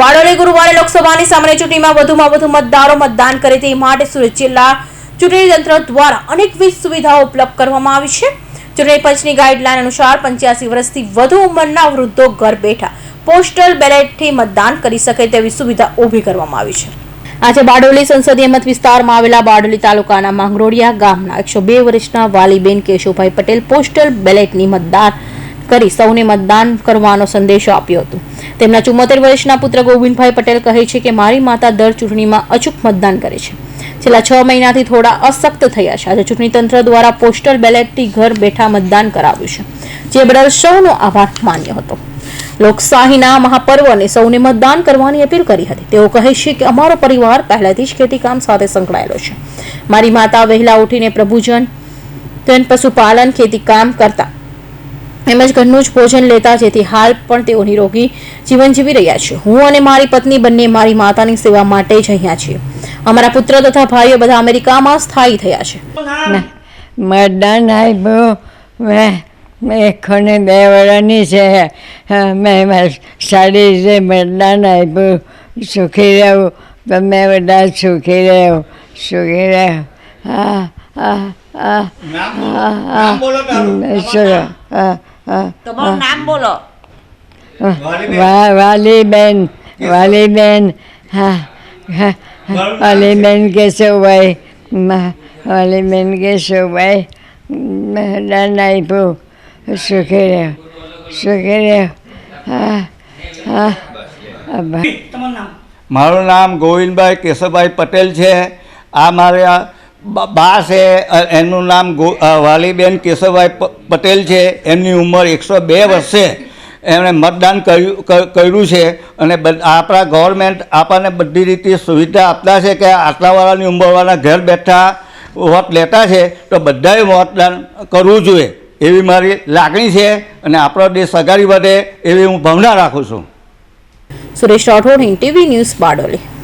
બારડોલી ગુરુવારે લોકસભાની સામાન્ય ચૂંટણીમાં વધુમાં વધુ મતદારો મતદાન કરે તે માટે સુરત જિલ્લા ચૂંટણી તંત્ર દ્વારા અનેકવિધ સુવિધાઓ ઉપલબ્ધ કરવામાં આવી છે. ચૂંટણી પંચની ગાઈડલાઈન અનુસાર પંચ્યાસી વર્ષથી વધુ ઉંમરના વૃદ્ધો ઘર બેઠા પોસ્ટલ બેલેટથી મતદાન કરી શકે તેવી સુવિધા ઊભી કરવામાં આવી છે. આજે બારડોલી સંસદીય મત વિસ્તારમાં આવેલા બારડોલી તાલુકાના માંગરોળિયા ગામના એકસો બે વર્ષના વાલીબેન કેશુભાઈ પટેલ પોસ્ટલ બેલેટની મતદાન કરી સૌને મતદાન કરવાનો સંદેશો આપ્યો હતો. તેમના ચુમ્મોતેર વર્ષના પુત્ર ગોવિંદભાઈ પટેલ કહે છે કે, મારી માતા દર ચૂંટણીમાં અચૂક મતદાન કરે છે. છેલ્લા છ મહિનાથી થોડા અશક્ત થયા છે. આજે ચૂંટણી તંત્ર દ્વારા પોસ્ટલ બેલેટથી ઘર બેઠા મતદાન કરાવ્યું છે. જે બદલ સૌનો આભાર માન્યો હતો. લોકશાહીના મહાપર્વને સૌને મતદાન કરવાની અપીલ કરી હતી. તેઓ કહે છે કે, અમારો પરિવાર પહેલાથી જ ખેતીકામ સાથે સંકળાયેલો છે. મારી માતા વહેલા ઉઠીને પ્રભુજન તેન પશુપાલન, ખેતીકામ કરતા તેમજ ઘરનું જ ભોજન લેતા જેથી હાલ પણ તેઓ નિરોગી જીવન જીવી રહ્યા છે. હું અને મારી પત્ની બંને મારી માતાની સેવા માટે જ અહીંયા છીએ. અમારા પુત્ર તથા ભાઈઓ બધા અમેરિકામાં સ્થાયી થયા છે. મતદાન આપ્યું મેં મેં એકોને બે વર્ષની છે. હા, મેં સારી રીતે મતદાન આપ્યું સુખી રહેવું તમે બધા સુખી રહ્યો સુખી રહ્યો. હા હા હા હા હા. હા. તમારું નામ બોલો. વાલીબેન. વાલીબેન હા હા. વાલીબેન કેશવભાઈ. વાલીબેન કેશવભાઈ. દાન આપ્યું સુખી રહ્યો સુખી રહ્યો હા હા. મારું નામ ગોવિંદભાઈ કેશવભાઈ પટેલ છે. આ મારા બ- છે એનું નામ વાલીબેન કેશવભાઈ પટેલ છે. એમની ઉંમર એકસો બે વર્ષ. છે એમણે મતદાન કર્યું કર્યું છે અને આપણા ગવર્મેન્ટ આપણને બધી રીતે સુવિધા આપતા છે કે આટલાવાળાની ઉંમરવાળા ઘર બેઠા વોટ લેતા છે, તો બધાએ મતદાન કરવું જોઈએ. એવી મારી લાગણી છે અને આપણો દેશ અગાડી વધે એવી હું ભાવના રાખું છું. Suresh Rathod TV news Bardoli.